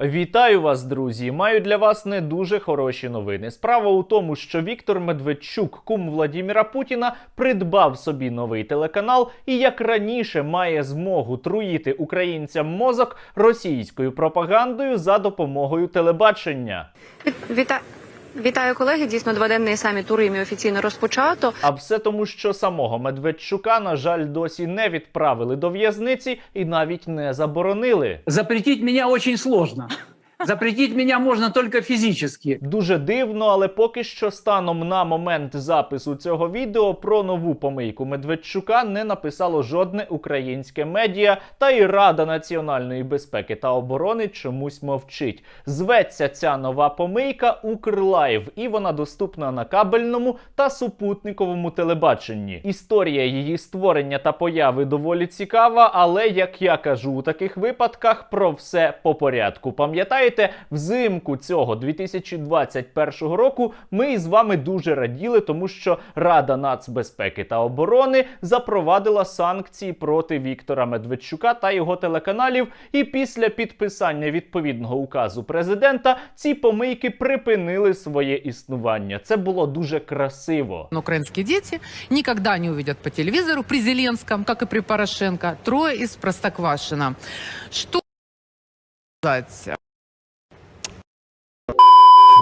Вітаю вас, друзі! Маю для вас не дуже хороші новини. Справа у тому, що Віктор Медведчук, кум Владіміра Путіна, придбав собі новий телеканал і як раніше має змогу труїти українцям мозок російською пропагандою за допомогою телебачення. Віта... Вітаю колеги. Дійсно, дводенний саміт у Римі офіційно розпочато. А все тому, що самого Медведчука, на жаль, досі не відправили до в'язниці і навіть не заборонили. Запретіть мене очень сложно. Запретить меня можно только физически. Дуже дивно, але поки що станом на момент запису цього відео про нову помийку Медведчука не написало жодне українське медіа, та й Рада національної безпеки та оборони чомусь мовчить. Зветься ця нова помийка Укрлайв, і вона доступна на кабельному та супутниковому телебаченні. Історія її створення та появи доволі цікава, але як я кажу у таких випадках, про все по порядку. Пам'ятаєте, взимку цього 2021 року ми із вами дуже раділи, тому що Рада нацбезпеки та оборони запровадила санкції проти Віктора Медведчука та його телеканалів. І після підписання відповідного указу президента ці помийки припинили своє існування. Це було дуже красиво. Но украинские дети никогда не увидят по телевизору при Зеленском, как и при Порошенко, трое из Простоквашино. Что сказать?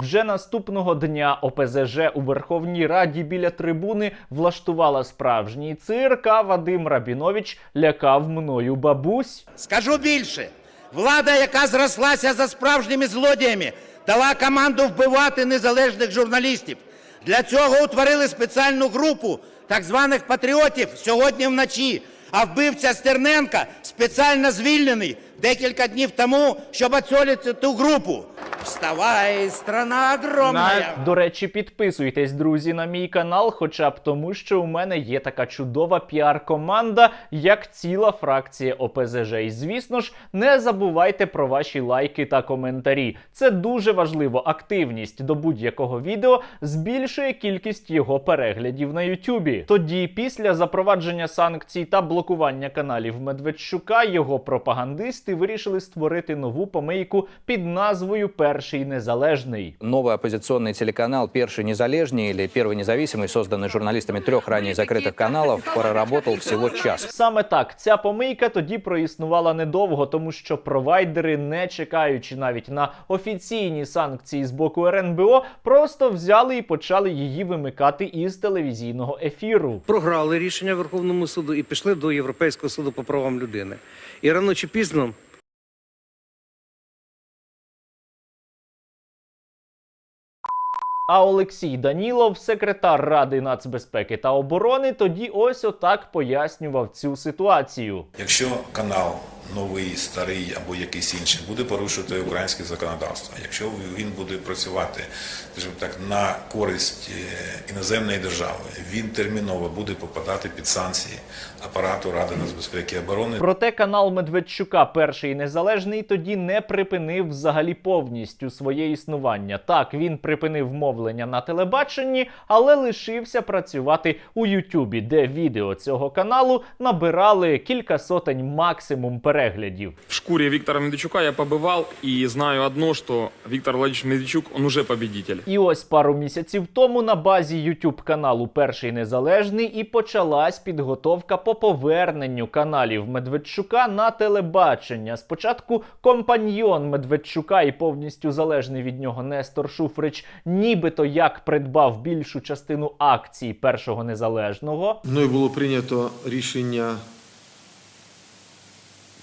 Вже наступного дня ОПЗЖ у Верховній Раді біля трибуни влаштувала справжній цирк, а Вадим Рабінович лякав мною бабусь. Скажу більше, влада, яка зрослася за справжніми злодіями, дала команду вбивати незалежних журналістів. Для цього утворили спеціальну групу так званих патріотів сьогодні вночі. А вбивця Стерненка спеціально звільнений декілька днів тому, щоб оцолити ту групу. Вставай, страна огромная! До речі, підписуйтесь, друзі, на мій канал, хоча б тому, що у мене є така чудова піар-команда, як ціла фракція ОПЗЖ. І звісно ж, не забувайте про ваші лайки та коментарі. Це дуже важливо. Активність до будь-якого відео збільшує кількість його переглядів на Ютубі. Тоді, після запровадження санкцій та блокування каналів Медведчука, його пропагандисти вирішили створити нову помийку під назвою Перший незалежний. Новый оппозиционный телеканал «Перший незалежный» или «Первый независимый», созданный журналистами трех ранее закрытых каналов, проработал всего час. Саме так ця помийка тоді проіснувала недовго, тому що провайдери, не чекаючи навіть на офіційні санкції з боку РНБО, просто взяли і почали її вимикати із телевізійного ефіру. програли рішення Верховному суду і пішли до Європейського суду по правам людини. І рано чи пізно А Олексій Данілов, секретар Ради нацбезпеки та оборони, тоді ось отак пояснював цю ситуацію. Якщо канал новий, старий або якийсь інший буде порушувати українське законодавство, якщо він буде працювати скажімо так на користь е, іноземної держави, він терміново буде попадати під санкції апарату Ради нацбезпеки і оборони. Проте канал Медведчука, перший незалежний, тоді не припинив взагалі повністю своє існування. Так, він припинив мовлення на телебаченні, але лишився працювати у Ютубі, де відео цього каналу набирали кілька сотень максимум переглядів. В шкуре Виктора Медведчука я побывал и знаю одно, что Виктор Владимирович Медведчук, он уже победитель. І ось пару місяців тому на базі YouTube каналу Перший Незалежний і почалась підготовка по поверненню каналів Медведчука на телебачення. Спочатку компаньйон Медведчука і повністю залежний від нього Нестор Шуфрич, нібито як придбав більшу частину акцій першого незалежного. Мною було прийнято рішення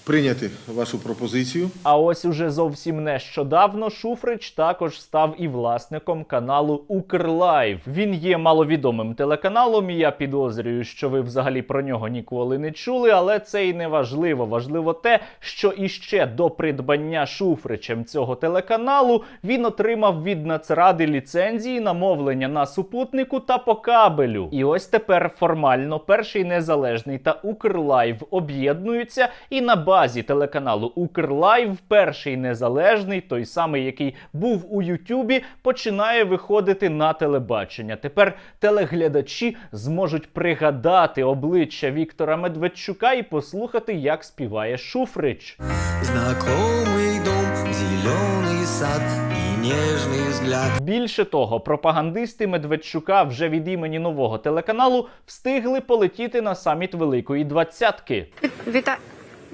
прийняти вашу пропозицію. А ось уже зовсім нещодавно Шуфрич також став і власником каналу Укрлайв. Він є маловідомим телеканалом, і я підозрюю, що ви взагалі про нього ніколи не чули, але це і не важливо. Важливо те, що іще до придбання Шуфричем цього телеканалу він отримав від Нацради ліцензії на мовлення на супутнику та по кабелю. І ось тепер формально перший незалежний та Укрлайв об'єднуються і на базі телеканалу Укрлайв, перший незалежний, той самий, який був у Ютубі, починає виходити на телебачення. Тепер телеглядачі зможуть пригадати обличчя Віктора Медведчука і послухати, як співає Шуфрич. Знакомый дом, зеленый сад и нежный взгляд. Більше того, пропагандисти Медведчука вже від імені нового телеканалу встигли полетіти на саміт Великої Двадцятки. Віта...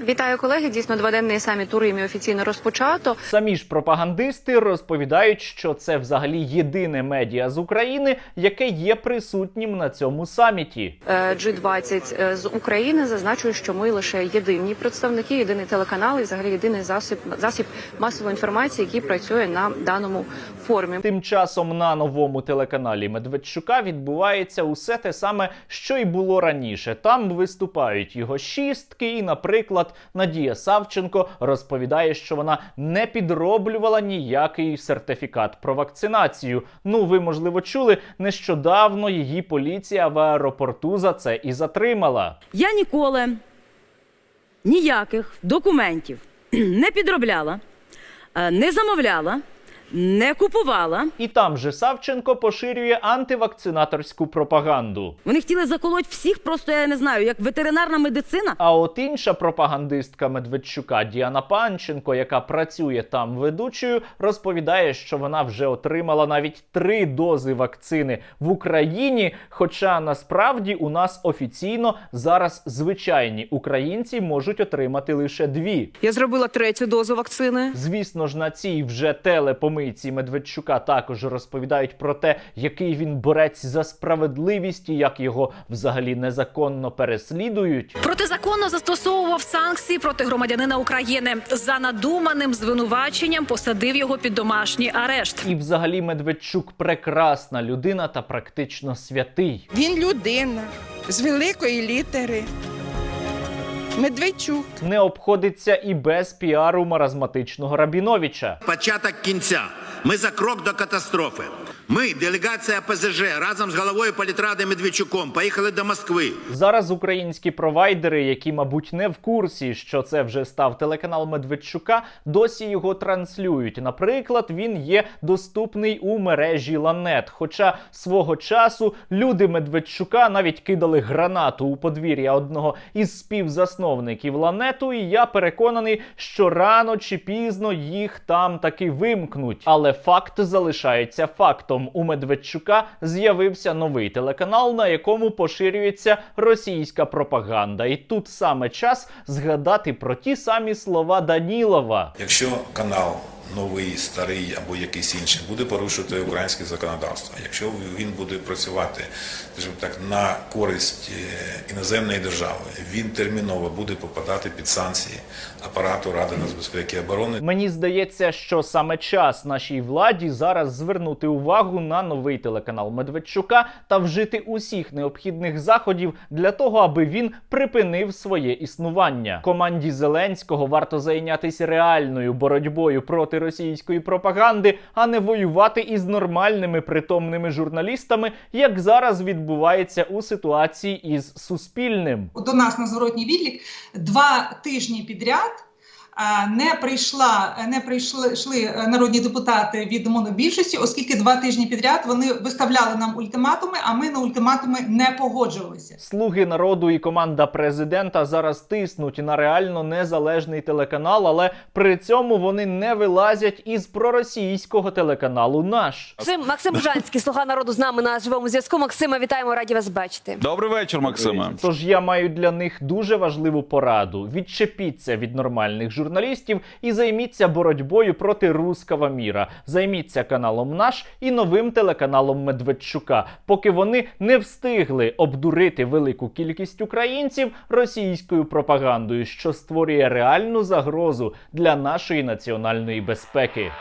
Вітаю колеги. Дійсно, дводенний саміт у Римі офіційно розпочато. Самі ж пропагандисти розповідають, що це взагалі єдине медіа з України, яке є присутнім на цьому саміті. Е, G20 е, з України зазначують, що ми лише єдині представники, єдиний телеканал і взагалі єдиний засіб засіб масової інформації, який працює на даному форумі. Тим часом на новому телеканалі Медведчука відбувається усе те саме, що й було раніше. Там виступають його шістки, і, наприклад, Надія Савченко розповідає, що вона не підроблювала ніякий сертифікат про вакцинацію. Ну, ви можливо чули, нещодавно її поліція в аеропорту за це і затримала. Я ніколи ніяких документів не підробляла, е, не замовляла, не купувала. І там же Савченко поширює антивакцинаторську пропаганду. Вони хотіли заколоть всіх, просто я не знаю, як ветеринарна медицина. А от інша пропагандистка Медведчука Діана Панченко, яка працює там ведучою, розповідає, що вона вже отримала навіть три дози вакцини в Україні. Хоча насправді у нас офіційно зараз звичайні українці можуть отримати лише дві. Я зробила третю дозу вакцини. Звісно ж, на цій вже телепомийці Медведчука також розповідають про те, який він борець за справедливість і як його взагалі незаконно переслідують. Протизаконно застосовував санкції проти громадянина України за надуманим звинуваченням посадив його під домашній арешт. І взагалі Медведчук прекрасна людина та практично святий. Він людина з великої літери. Медведчук. Не обходиться і без піару маразматичного Рабіновича. Початок кінця. Ми за крок до катастрофи. Ми, делегація ПЗЖ, разом з головою політради Медведчуком поїхали до Москви. Зараз українські провайдери, які, мабуть, не в курсі, що це вже став телеканал Медведчука, досі його транслюють. Наприклад, він є доступний у мережі Ланет. Хоча свого часу люди Медведчука навіть кидали гранату у подвір'я одного із співзасновників Ланету, і я переконаний, що рано чи пізно їх там таки вимкнуть. Але факт залишається фактом. У Медведчука з'явився новий телеканал, на якому поширюється російська пропаганда. І тут саме час згадати про ті самі слова Данілова. Якщо канал новий, старий або якийсь інший буде порушувати українське законодавство, якщо він буде працювати скажімо так на користь е, іноземної держави, він терміново буде попадати під санкції апарату Ради нацбезпеки і оборони. Мені здається, що саме час нашій владі зараз звернути увагу на новий телеканал Медведчука та вжити усіх необхідних заходів для того, аби він припинив своє існування. Команді Зеленського варто зайнятися реальною боротьбою проти російської пропаганди, а не воювати із нормальними притомними журналістами, як зараз відбувається у ситуації із Суспільним. До нас на зворотній відлік два тижні підряд не прийшла, не прийшли народні депутати від монобільшості, оскільки два тижні підряд вони виставляли нам ультиматуми, а ми на ультиматуми не погоджувалися. Слуги народу і команда президента зараз тиснуть на реально незалежний телеканал, але при цьому вони не вилазять із проросійського телеканалу. Наш Максим, Максим Бужанський, слуга народу з нами на живому зв'язку. Максима, вітаємо, раді вас бачити. Добрий вечір, Максиме. Тож я маю для них дуже важливу пораду: відчепіться від нормальних журналістів і займіться боротьбою проти руского міра. Займіться каналом наш і новим телеканалом Медведчука, поки вони не встигли обдурити велику кількість українців російською пропагандою, що створює реальну загрозу для нашої національної безпеки.